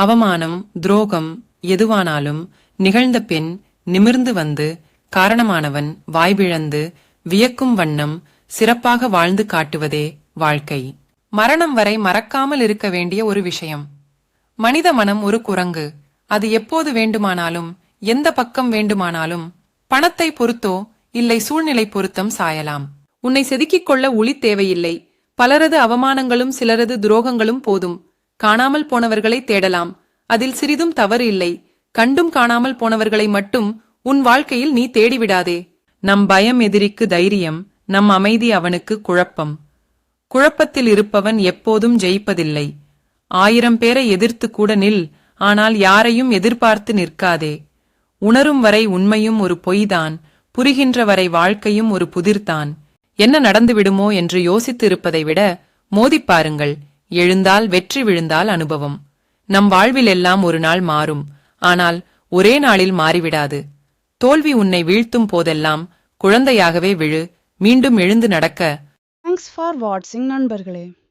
அவமானம் துரோகம் எதுவானாலும் நிகழ்ந்த பின் நிமிர்ந்து வந்து காரணமானவன் வாய்விழந்து வியக்கும் வண்ணம் சிறப்பாக வாழ்ந்து காட்டுவதே வாழ்க்கை. மரணம் வரை மறக்காமல் இருக்க வேண்டிய ஒரு விஷயம். மனித மனம் ஒரு குரங்கு. அது எப்போது வேண்டுமானாலும் எந்த பக்கம் வேண்டுமானாலும் பணத்தை பொறுத்தோ இல்லை சூழ்நிலை பொருத்தம் சாயலாம். உன்னை செதுக்கிக் கொள்ள ஒளி தேவையில்லை. பலரது அவமானங்களும் சிலரது துரோகங்களும் போதும். காணாமல் போனவர்களை தேடலாம். அதில் சிறிதும் தவறு இல்லை. கண்டும் காணாமல் போனவர்களை மட்டும் உன் வாழ்க்கையில் நீ தேடிவிடாதே. நம் பயம் எதிரிக்கு தைரியம். நம் அமைதி அவனுக்கு குழப்பம். குழப்பத்தில் இருப்பவன் எப்போதும் ஜெயிப்பதில்லை. ஆயிரம் பேரை எதிர்த்து கூட நில். ஆனால் யாரையும் எதிர்பார்த்து நிற்காதே. உணரும் வரை உண்மையும் ஒரு பொய்தான். புரிகின்ற வரை வாழ்க்கையும் ஒரு புதிர்தான். என்ன நடந்துவிடுமோ என்று யோசித்து இருப்பதை விட மோதிப் பாருங்கள். எழுந்தால் வெற்றி விழுந்தால் அனுபவம். நம் வாழ்வில் எல்லாம் ஒரு நாள் மாறும். ஆனால் ஒரே நாளில் மாறிவிடாது. தோல்வி உன்னை வீழ்த்தும் போதெல்லாம் குழந்தையாகவே விழு. மீண்டும் எழுந்து நடக்க. தேங்க்ஸ் ஃபார் வாட்சிங் நண்பர்களே.